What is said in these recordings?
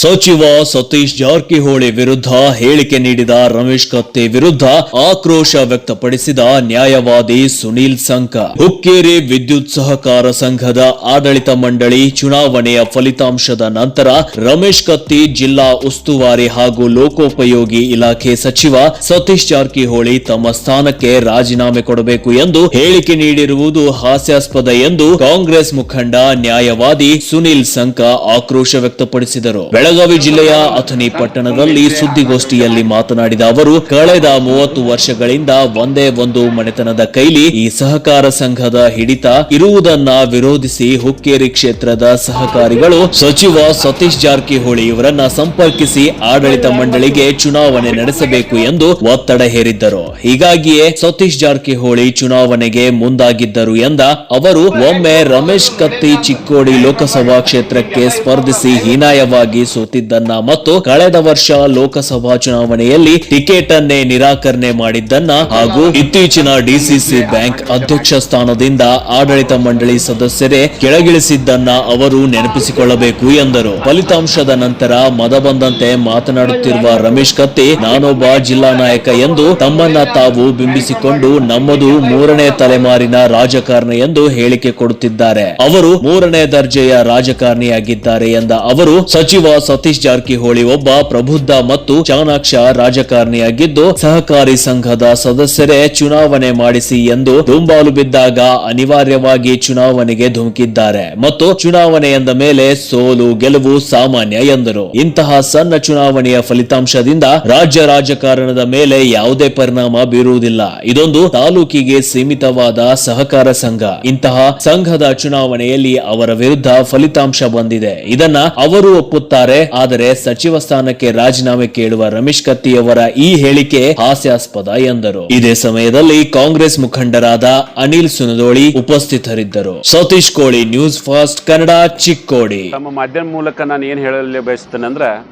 ಸಚಿವ ಸತೀಶ್ ಜಾರಕಿಹೊಳಿ ವಿರುದ್ಧ ಹೇಳಿಕೆ ನೀಡಿದ ರಮೇಶ್ ಕತ್ತಿ ವಿರುದ್ಧ ಆಕ್ರೋಶ ವ್ಯಕ್ತಪಡಿಸಿದ ನ್ಯಾಯವಾದಿ ಸುನೀಲ್ ಸಂಕ. ಹುಕ್ಕೇರಿ ವಿದ್ಯುತ್ ಸಹಕಾರ ಸಂಘದ ಆಡಳಿತ ಮಂಡಳಿ ಚುನಾವಣೆಯ ಫಲಿತಾಂಶದ ನಂತರ ರಮೇಶ್ ಕತ್ತಿ ಜಿಲ್ಲಾ ಉಸ್ತುವಾರಿ ಹಾಗೂ ಲೋಕೋಪಯೋಗಿ ಇಲಾಖೆ ಸಚಿವ ಸತೀಶ್ ಜಾರಕಿಹೊಳಿ ತಮ್ಮ ಸ್ಥಾನಕ್ಕೆ ರಾಜೀನಾಮೆ ಕೊಡಬೇಕು ಎಂದು ಹೇಳಿಕೆ ನೀಡಿರುವುದು ಹಾಸ್ಯಾಸ್ಪದ ಎಂದು ಕಾಂಗ್ರೆಸ್ ಮುಖಂಡ ನ್ಯಾಯವಾದಿ ಸುನೀಲ್ ಸಂಕ ಆಕ್ರೋಶ ವ್ಯಕ್ತಪಡಿಸಿದರು. ಬೆಳಗಾವಿ ಜಿಲ್ಲೆಯ ಅಥಣಿ ಪಟ್ಟಣದಲ್ಲಿ ಸುದ್ದಿಗೋಷ್ಠಿಯಲ್ಲಿ ಮಾತನಾಡಿದ ಅವರು, ಕಳೆದ ಮೂವತ್ತು ವರ್ಷಗಳಿಂದ ಒಂದೇ ಒಂದು ಮನೆತನದ ಕೈಲಿ ಈ ಸಹಕಾರ ಸಂಘದ ಹಿಡಿತ ಇರುವುದನ್ನ ವಿರೋಧಿಸಿ ಹುಕ್ಕೇರಿ ಕ್ಷೇತ್ರದ ಸಹಕಾರಿಗಳು ಸಚಿವ ಸತೀಶ್ ಜಾರಕಿಹೊಳಿ ಇವರನ್ನ ಸಂಪರ್ಕಿಸಿ ಆಡಳಿತ ಮಂಡಳಿಗೆ ಚುನಾವಣೆ ನಡೆಸಬೇಕು ಎಂದು ಒತ್ತಡ ಹೇರಿದ್ದರು. ಹೀಗಾಗಿಯೇ ಸತೀಶ್ ಜಾರಕಿಹೊಳಿ ಚುನಾವಣೆಗೆ ಮುಂದಾಗಿದ್ದರು ಎಂದ ಅವರು, ಒಮ್ಮೆ ರಮೇಶ್ ಕತ್ತಿ ಚಿಕ್ಕೋಡಿ ಲೋಕಸಭಾ ಕ್ಷೇತ್ರಕ್ಕೆ ಸ್ಪರ್ಧಿಸಿ ಹೀನಾಯವಾಗಿ ಸೋತಿದ್ದನ್ನ ಮತ್ತು ಕಳೆದ ವರ್ಷ ಲೋಕಸಭಾ ಚುನಾವಣೆಯಲ್ಲಿ ಟಿಕೆಟ್ ಅನ್ನೇ ನಿರಾಕರಣೆ ಮಾಡಿದ್ದನ್ನ ಹಾಗೂ ಇತ್ತೀಚಿನ ಡಿಸಿಸಿ ಬ್ಯಾಂಕ್ ಅಧ್ಯಕ್ಷ ಸ್ಥಾನದಿಂದ ಆಡಳಿತ ಮಂಡಳಿ ಸದಸ್ಯರೇ ಕೆಳಗಿಳಿಸಿದ್ದನ್ನ ಅವರು ನೆನಪಿಸಿಕೊಳ್ಳಬೇಕು ಎಂದರು. ಫಲಿತಾಂಶದ ನಂತರ ಮದ ಬಂದಂತೆ ಮಾತನಾಡುತ್ತಿರುವ ರಮೇಶ್ ಕತ್ತಿ, ನಾನೊಬ್ಬ ಜಿಲ್ಲಾ ನಾಯಕ ಎಂದು ತಮ್ಮನ್ನ ತಾವು ಬಿಂಬಿಸಿಕೊಂಡು ನಮ್ಮದು ಮೂರನೇ ತಲೆಮಾರಿನ ರಾಜಕಾರಣ ಎಂದು ಹೇಳಿಕೆ ಕೊಡುತ್ತಿದ್ದಾರೆ. ಅವರು ಮೂರನೇ ದರ್ಜೆಯ ರಾಜಕಾರಣಿಯಾಗಿದ್ದಾರೆ ಎಂದ ಅವರು, ಸಚಿವ ಸತೀಶ್ ಜಾರಕಿಹೊಳಿ ಒಬ್ಬ ಪ್ರಬುದ್ಧ ಮತ್ತು ಚಾಣಾಕ್ಷ ರಾಜಕಾರಣಿಯಾಗಿದ್ದು, ಸಹಕಾರಿ ಸಂಘದ ಸದಸ್ಯರೇ ಚುನಾವಣೆ ಮಾಡಿಸಿ ಎಂದು ದುಂಬಾಲು ಬಿದ್ದಾಗ ಅನಿವಾರ್ಯವಾಗಿ ಚುನಾವಣೆಗೆ ಧುಮುಕಿದ್ದಾರೆ ಮತ್ತು ಚುನಾವಣೆ ಎಂದ ಮೇಲೆ ಸೋಲು ಗೆಲುವು ಸಾಮಾನ್ಯ ಎಂದರು. ಇಂತಹ ಸಣ್ಣ ಚುನಾವಣೆಯ ಫಲಿತಾಂಶದಿಂದ ರಾಜ್ಯ ರಾಜಕಾರಣದ ಮೇಲೆ ಯಾವುದೇ ಪರಿಣಾಮ ಬೀರುವುದಿಲ್ಲ. ಇದೊಂದು ತಾಲೂಕಿಗೆ ಸೀಮಿತವಾದ ಸಹಕಾರ ಸಂಘ. ಇಂತಹ ಸಂಘದ ಚುನಾವಣೆಯಲ್ಲಿ ಅವರ ವಿರುದ್ಧ ಫಲಿತಾಂಶ ಬಂದಿದೆ. ಇದನ್ನ ಅವರು ಒಪ್ಪುತ್ತಾರೆ ಆದರೆ ಸಚಿವ ಸ್ಥಾನಕ್ಕೆ ರಾಜೀನಾಮೆ ಕೇಳುವ ರಮೇಶ್ ಕತ್ತಿಯವರ ಈ ಹೇಳಿಕೆ ಹಾಸ್ಯಾಸ್ಪದ ಎಂದರು. ಇದೇ ಸಮಯದಲ್ಲಿ ಕಾಂಗ್ರೆಸ್ ಮುಖಂಡರಾದ ಅನಿಲ್ ಸುನದೋಳಿ ಉಪಸ್ಥಿತರಿದ್ದರು. ಸತೀಶ್ ಕೋಳಿ ನ್ಯೂಸ್ ಫಾಸ್ಟ್ ಕನ್ನಡ, ಚಿಕ್ಕೋಡಿ. ತಮ್ಮ ಮಾಧ್ಯಮ ಮೂಲಕ ನಾನು ಏನು ಹೇಳಲು ಬಯಸ್ತೇನೆ ಅಂದ್ರೆ,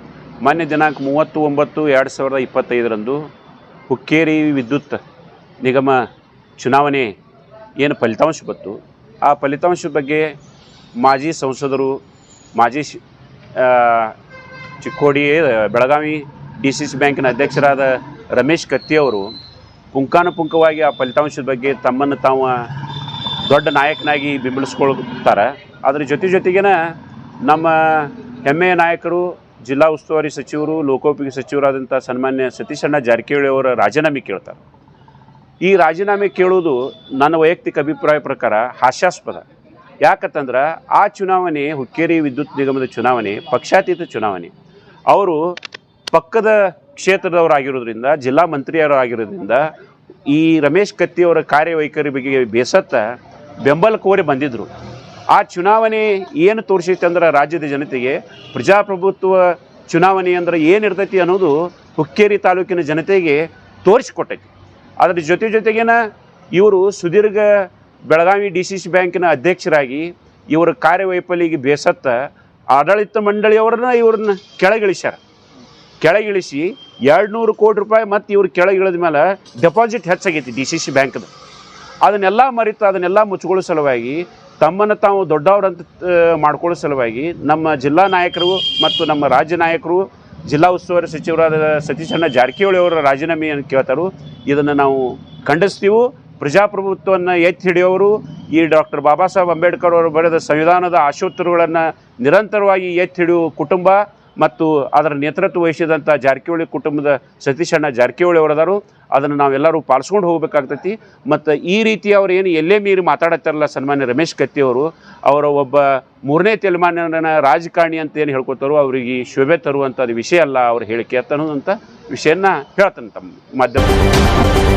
ಮಾನ್ಯ ದಿನಾಂಕ ಮೂವತ್ತು ಒಂಬತ್ತು ಎರಡು ಸಾವಿರದ ಇಪ್ಪತ್ತೈದರಂದು ಹುಕ್ಕೇರಿ ವಿದ್ಯುತ್ ನಿಗಮ ಚುನಾವಣೆ ಏನು ಫಲಿತಾಂಶ ಬಂತು. ಆ ಫಲಿತಾಂಶದ ಬಗ್ಗೆ ಮಾಜಿ ಸಂಸದರು, ಮಾಜಿ Chikkodi Belagavi D C C ಬ್ಯಾಂಕಿನ ಅಧ್ಯಕ್ಷರಾದ ರಮೇಶ್ ಕತ್ತಿ ಅವರು ಪುಂಖಾನುಪುಂಖವಾಗಿ ಆ ಫಲಿತಾಂಶದ ಬಗ್ಗೆ ತಮ್ಮನ್ನು ತಾವು ದೊಡ್ಡ ನಾಯಕನಾಗಿ ಬಿಂಬಿಳಿಸ್ಕೊಳ್ತಾರೆ ಅದರ ಜೊತೆ ಜೊತೆಗೇನ ನಮ್ಮ ಹೆಮ್ಮೆಯ ನಾಯಕರು, ಜಿಲ್ಲಾ ಉಸ್ತುವಾರಿ ಸಚಿವರು, ಲೋಕೋಪಯೋಗಿ ಸಚಿವರಾದಂಥ ಸನ್ಮಾನ್ಯ ಸತೀಶಣ್ಣ ಜಾರಕಿಹೊಳಿ ಅವರ ರಾಜೀನಾಮೆ ಕೇಳ್ತಾರೆ. ಈ ರಾಜೀನಾಮೆ ಕೇಳುವುದು ನನ್ನ ವೈಯಕ್ತಿಕ ಅಭಿಪ್ರಾಯ ಪ್ರಕಾರ ಹಾಸ್ಯಾಸ್ಪದ. ಯಾಕಂತಂದ್ರೆ ಆ ಚುನಾವಣೆ ಹುಕ್ಕೇರಿ ವಿದ್ಯುತ್ ನಿಗಮದ ಚುನಾವಣೆ, ಪಕ್ಷಾತೀತ ಚುನಾವಣೆ. ಅವರು ಪಕ್ಕದ ಕ್ಷೇತ್ರದವರಾಗಿರೋದ್ರಿಂದ, ಜಿಲ್ಲಾ ಮಂತ್ರಿಯವರಾಗಿರೋದ್ರಿಂದ ಈ ರಮೇಶ್ ಕತ್ತಿಯವರ ಕಾರ್ಯವೈಖರಿ ಬಗ್ಗೆ ಬೇಸತ್ತ ಬೆಂಬಲ ಕೋರಿ ಬಂದಿದ್ದರು ಆ ಚುನಾವಣೆ ಏನು ತೋರಿಸೈತೆ ಅಂದ್ರೆ ರಾಜ್ಯದ ಜನತೆಗೆ, ಪ್ರಜಾಪ್ರಭುತ್ವ ಚುನಾವಣೆ ಅಂದ್ರೆ ಏನಿರ್ತೈತಿ ಅನ್ನೋದು ಹುಕ್ಕೇರಿ ತಾಲೂಕಿನ ಜನತೆಗೆ ತೋರಿಸಿಕೊಟ್ಟೈತಿ. ಅದರ ಜೊತೆ ಜೊತೆಗೇನ ಇವರು ಸುದೀರ್ಘ ಬೆಳಗಾವಿ ಡಿ ಸಿ ಸಿ ಬ್ಯಾಂಕಿನ ಅಧ್ಯಕ್ಷರಾಗಿ ಇವರ ಕಾರ್ಯವೈಫಲ್ಯಗೆ ಬೇಸತ್ತ ಆಡಳಿತ ಮಂಡಳಿಯವ್ರನ್ನ ಇವ್ರನ್ನ ಕೆಳಗಿಳಿಸ್ಯಾರ. ಕೆಳಗಿಳಿಸಿ ಎರಡು ನೂರು ಕೋಟಿ ರೂಪಾಯಿ ಮತ್ತು ಇವ್ರು ಕೆಳಗಿಳಿದ ಮೇಲೆ ಡೆಪಾಸಿಟ್ ಹೆಚ್ಚಾಗೈತಿ ಡಿ ಸಿ ಸಿ ಬ್ಯಾಂಕ್ದು. ಅದನ್ನೆಲ್ಲ ಮರಿತು ಅದನ್ನೆಲ್ಲ ಮುಚ್ಕೊಳ್ಳೋ ಸಲುವಾಗಿ ತಮ್ಮನ್ನು ತಾವು ದೊಡ್ಡವರಂತ ಮಾಡ್ಕೊಳ್ಳೋ ಸಲುವಾಗಿ ನಮ್ಮ ಜಿಲ್ಲಾ ನಾಯಕರು ಮತ್ತು ನಮ್ಮ ರಾಜ್ಯ ನಾಯಕರು, ಜಿಲ್ಲಾ ಉಸ್ತುವಾರಿ ಸಚಿವರಾದ ಸತೀಶಣ್ಣ ಜಾರಕಿಹೊಳಿ ಅವರ ರಾಜೀನಾಮೆಯನ್ನು ಕೇಳ್ತಾರೋ. ಇದನ್ನು ನಾವು ಖಂಡಿಸ್ತೀವಿ. ಪ್ರಜಾಪ್ರಭುತ್ವವನ್ನು ಎತ್ತಿ ಹಿಡಿಯೋರು ಈ ಡಾಕ್ಟರ್ ಬಾಬಾ ಸಾಹೇಬ್ ಅಂಬೇಡ್ಕರ್ ಅವರು ಬರೆದ ಸಂವಿಧಾನದ ಆಶೋತ್ತರಗಳನ್ನು ನಿರಂತರವಾಗಿ ಎತ್ತಿ ಹಿಡಿಯುವ ಕುಟುಂಬ ಮತ್ತು ಅದರ ನೇತೃತ್ವ ವಹಿಸಿದಂಥ ಜಾರಕಿಹೊಳಿ ಕುಟುಂಬದ ಸತೀಶಣ್ಣ ಜಾರಕಿಹೊಳಿ ಅವರದಾರು. ಅದನ್ನು ನಾವೆಲ್ಲರೂ ಪಾಲಿಸ್ಕೊಂಡು ಹೋಗಬೇಕಾಗ್ತೈತಿ. ಮತ್ತು ಈ ರೀತಿ ಅವರು ಏನು ಎಲ್ಲೇ ಮೀರಿ ಮಾತಾಡತ್ತಾರಲ್ಲ ಸನ್ಮಾನ್ಯ ರಮೇಶ್ ಕತ್ತಿ ಅವರು, ಅವರ ಒಬ್ಬ ಮೂರನೇ ತಲೆಮಾರಿನ ರಾಜಕಾರಣಿ ಅಂತ ಏನು ಹೇಳ್ಕೊತಾರೋ ಅವರಿಗೆ ಶೋಭೆ ತರುವಂಥದ್ದು ವಿಷಯ ಅಲ್ಲ ಅವ್ರ ಹೇಳಿಕೆ ಅಂತ ವಿಷಯನ ಹೇಳ್ತಾನೆ ತಮ್ಮ ಮಾಧ್ಯಮ